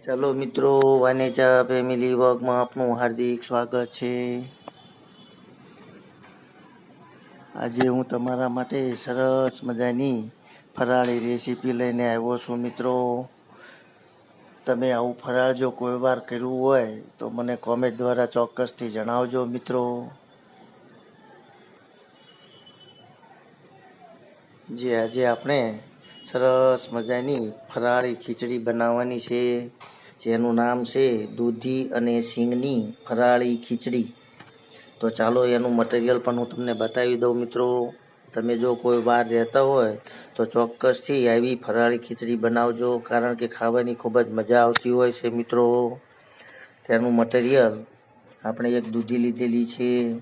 ચાલો મિત્રો વાનેચા ફેમિલી વર્ગમાં આપનું હાર્દિક સ્વાગત છે. આજે હું તમારા માટે સરસ મજાની ફરાળી રેસીપી લઈને આવ્યો છું મિત્રો. તમે આવું ફરાળ જો કોઈ વાર કર્યું હોય, તો મને કોમેન્ટ દ્વારા ચોક્કસથી જણાવજો મિત્રો. જે આજે આપણે સરસ મજાની ફરાળી ખીચડી બનાવવાની છે, જેનું નામ છે દૂધી અને સિંગની ફરાળી ખીચડી. તો ચાલો એનું મટીરિયલ પણ હું તમને બતાવી દઉં મિત્રો. તમે જો કોઈ બહાર રહેતા હોય, તો ચોક્કસથી આવી ફરાળી ખીચડી બનાવજો, કારણ કે ખાવાની ખૂબ જ મજા આવતી હોય છે મિત્રો. તેનું મટીરિયલ આપણે એક દૂધી લીધેલી છે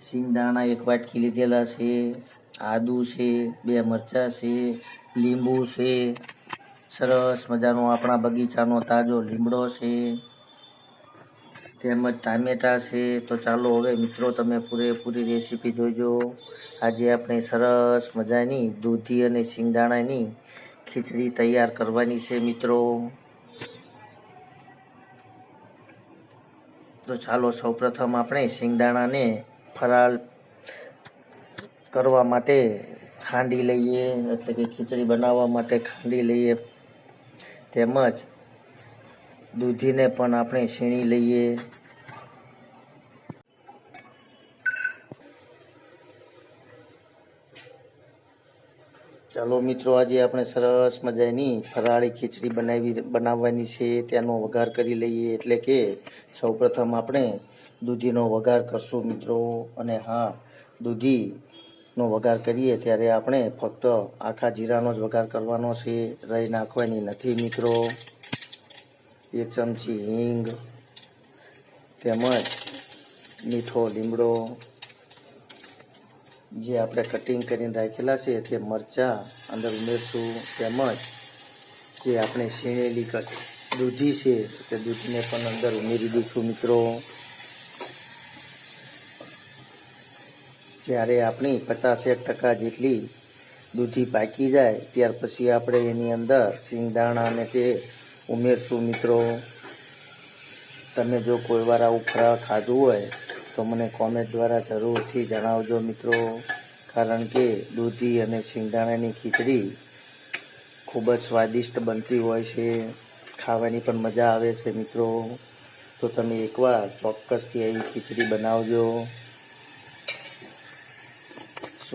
સિંગદાણા એક વાટકી લીધેલા છે. આદુ છે, બે મરચાં છે, લીંબુ છે. સરસ મજાનો આપણા બગીચાનો તાજો લીમડો છે. તેમજ ટામેટા છે. તો ચાલો હવે મિત્રો તમે પૂરેપૂરી રેસીપી જોજો આજે આપણે સરસ મજાની દૂધી અને સિંગદાણાની ખીચડી તૈયાર કરવાની છે મિત્રો. તો ચાલો સૌપ્રથમ આપણે સિંગદાણાને ફરાળ કરવા માટે ખાંડી લઈએ, એટલે કે ખીચડી બનાવવા માટે ખાંડી લઈએ. તેમજ દૂધીને પણ આપણે છીણી લઈએ. ચાલો મિત્રો, આજે આપણે સરસ મજાની ફરાળી ખીચડી બનાવી, બનાવવાની છે. તેનો વઘાર કરી લઈએ, એટલે કે સૌપ્રથમ આપણે દૂધીનો વઘાર કરશું મિત્રો. અને હા દૂધીનો વઘાર કરીએ ત્યારે આપણે ફક્ત આખા જીરાનો જ વઘાર કરવાનો છે. રહી નાખવાની નથી મિત્રો. એક ચમચી હિંગ, તેમજ મીઠો લીમડો. જે આપણે કટિંગ કરીને રાખેલા છે તે મરચાં, અંદર ઉમેરશું, તેમજ જે આપણે શીણેલી દૂધી છે તે દૂધને પણ અંદર ઉમેરી દઈશું મિત્રો. જ્યારે આપણી પચાસ એક ટકા જેટલી દૂધી પાકી જાય, ત્યાર પછી આપણે એની અંદર સિંગદાણા અને તે ઉમેરશું. મિત્રો, તમે જો કોઈ વાર આવું ફરાળ ખાધું હોય, તો મને કોમેન્ટ દ્વારા જરૂરથી જણાવજો મિત્રો. કારણ કે દૂધી અને સિંગદાણાની ખીચડી ખૂબ જ સ્વાદિષ્ટ બનતી હોય છે. ખાવાની પણ મજા આવે છે મિત્રો. તો તમે એકવાર ચોક્કસથી આવી ખીચડી બનાવજો.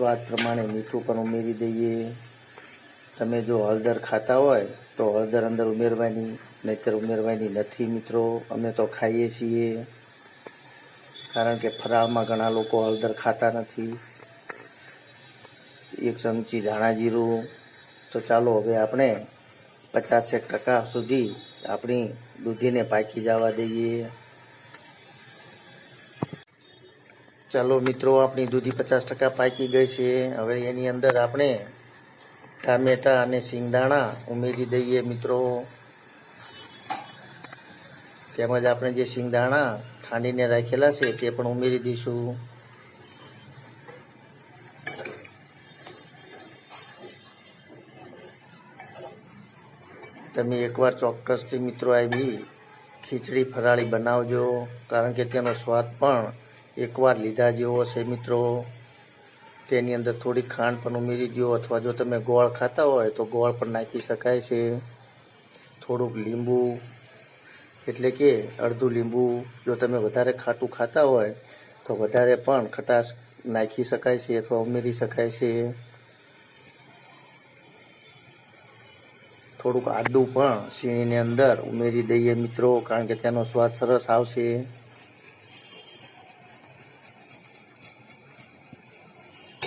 સ્વાદ પ્રમાણે મીઠું પણ ઉમેરી દઈએ. તમે જો હળદર ખાતા હોય, તો હળદર અંદર ઉમેરવાની, નહીતર ઉમેરવાની નથી મિત્રો. અમે તો ખાઈએ છીએ. કારણ કે ફરાળમાં ઘણા લોકો હળદર ખાતા નથી. એક ચમચી ધાણા જીરું. તો ચાલો હવે આપણે પચાસેક ટકા સુધી આપણી દૂધીને પાકી જવા દઈએ. ચાલો મિત્રો, આપણી દૂધી પચાસ ટકા પાકી ગઈ છે. હવે એની અંદર આપણે ટામેટા અને સિંગદાણા ઉમેરી દઈએ મિત્રો. તેમજ આપણે જે સિંગદાણા ખાંડીને રાખેલા છે તે પણ ઉમેરી દઈશું. તમે એકવાર ચોક્કસથી મિત્રો આવી ખીચડી ફરાળી બનાવજો, કારણ કે તેનો સ્વાદ પણ એકવાર લીધા જેવો છે મિત્રો. તેની અંદર થોડી ખાંડ પણ ઉમેરી દો અથવા જો તમે ગોળ ખાતા હોય તો ગોળ પણ નાખી શકાય છે. થોડુંક લીંબુ, એટલે કે અડધું લીંબુ જો તમે વધારે ખાટું ખાતા હોય તો વધારે પણ ખટાશ નાખી શકાય છે અથવા ઉમેરી શકાય છે. થોડુંક આદું પણ સીણીની અંદર ઉમેરી દઈએ મિત્રો, કારણ કે તેનો સ્વાદ સરસ આવશે.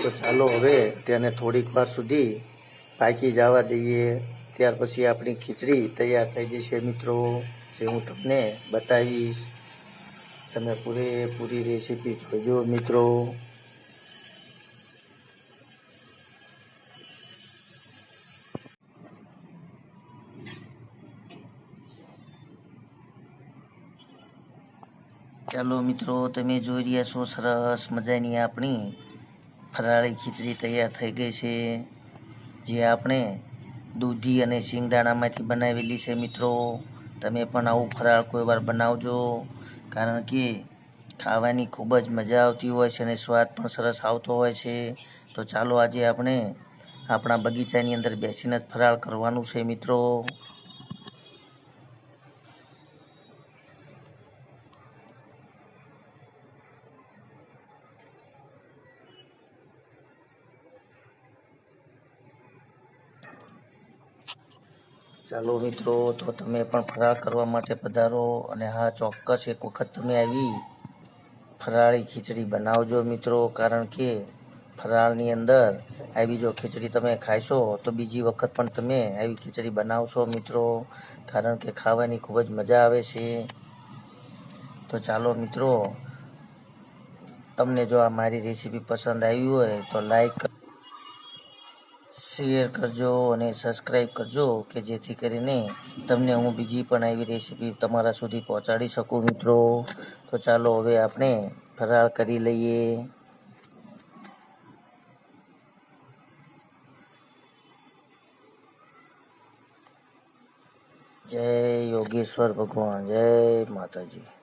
તો ચાલો હવે તેને થોડીક વાર સુધી પાકી જવા દઈએ. ત્યાર પછી આપણી ખીચડી તૈયાર થઈ જશે મિત્રો, જે હું તમને બતાવીશ. તમે પૂરેપૂરી રેસીપી જોજો મિત્રો. ચાલો મિત્રો, તમે જોઈ રહ્યા છો સરસ મજાની આપણી ફરાળી ખીચડી તૈયાર થઈ ગઈ છે, જે આપણે દૂધી અને શિંગદાણામાંથી બનાવેલી છે. મિત્રો, તમે પણ આવું ફરાળ કોઈ વાર બનાવજો, કારણ કે ખાવાની ખૂબ જ મજા આવતી હોય છે અને સ્વાદ પણ સરસ આવતો હોય છે. તો ચાલો આજે આપણે આપણા બગીચાની અંદર બેસીને જ ફરાળ કરવાનું છે, મિત્રો. ચાલો મિત્રો, તો તમે પણ ફરાળ કરવા માટે પધારો અને હા, ચોક્કસ એક વખત તમે આવી ફરાળી ખીચડી બનાવજો મિત્રો, કારણ કે ફરાળની અંદર આવી જો ખીચડી તમે ખાશો તો બીજી વખત પણ તમે આવી ખીચડી બનાવશો મિત્રો, કારણ કે ખાવાની ખૂબ જ મજા આવે છે. તો ચાલો મિત્રો, તમને જો આ મારી રેસીપી પસંદ આવી હોય, તો લાઈક શેર કરજો અને સબસ્ક્રાઈબ કરજો કે જેથી કરીને તમને હું બીજી પણ આવી રેસીપી તમારા સુધી પહોંચાડી શકું મિત્રો. તો ચાલો હવે આપણે ફરાળ કરી લઈએ. જય યોગેશ્વર ભગવાન, જય માતાજી.